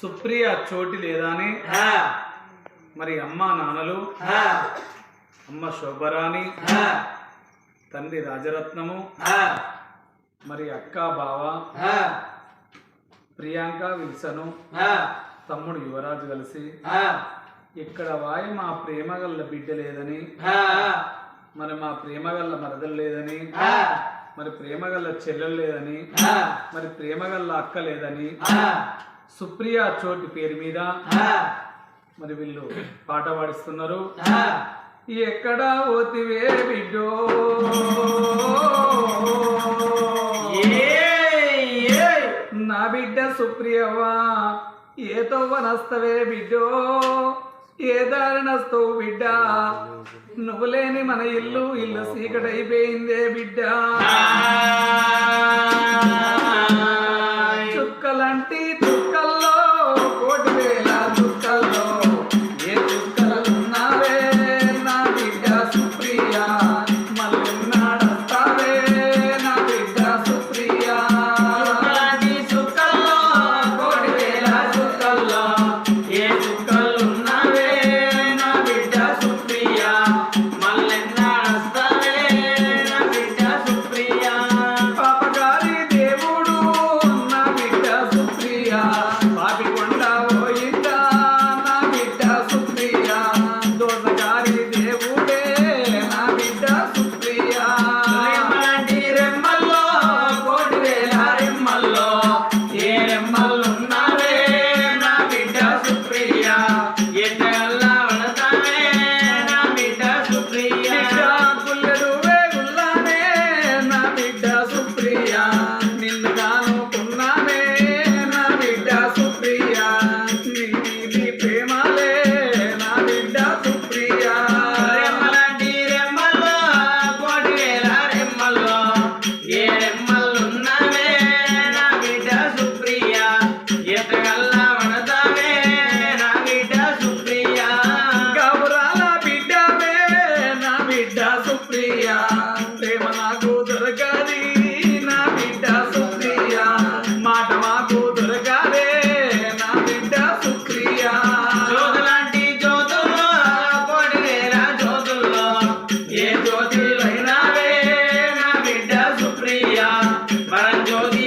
సుప్రియ చోటి లేదా అని మరి అమ్మ నాన్నలు? అమ్మ శోభరాణి? తండ్రి రాజరత్నము? మరి అక్క బావ? ప్రియాంక విల్సను? తమ్ముడు యువరాజు కలిసి? ఇక్కడ వాయి మా ప్రేమగల్ల బిడ్డ లేదని? మరి మా ప్రేమగల్ల మరదలు లేదని? మరి ప్రేమగల్ల చెల్లెలు లేదని? మరి ప్రేమగల్ల అక్క లేదని? సుప్రియ చోటి పేరు మీద. మరి వీళ్ళు పాట పాడిస్తున్నారు. ఎక్కడ ఓతివే బిడ్డో? నా బిడ్డ సుప్రియవా ఏ వనస్తవే బిడ్డో? ఏ దారినస్తవు బిడ్డ? నువ్వు లేని మన ఇల్లు ఇల్లు సీకటైపోయిందే బిడ్డ. చుక్కలంటి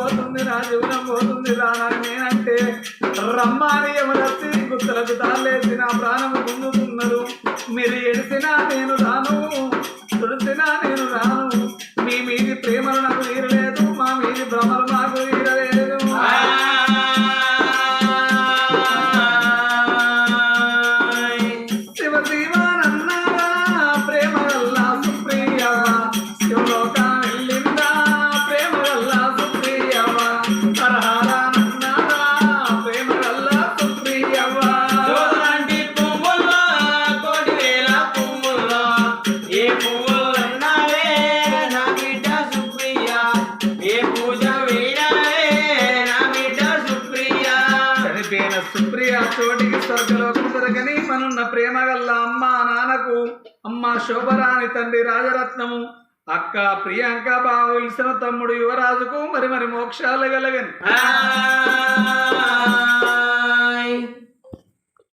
పోతుంది నా జీవనం పోతుంది రా నాకు నేనంటే రమ్మాని ఎవరచ్చి గుర్తులకు తాలేసి నా ప్రాణం పొందుతున్నారు మీరు ఎడిసినా నేను రాను తుడిసినా నేను రాను. మీ మీది ప్రేమలు నాకు తీరలేదు పక్కనున్న ప్రేమ గల్ల అమ్మ నాన్నకు అమ్మ శోభరాని తండ్రి రాజరత్నము. అక్క ప్రియాంక బావ విలిసిన తమ్ముడు యువరాజుకు మరి మరి మోక్షాలు కలగని.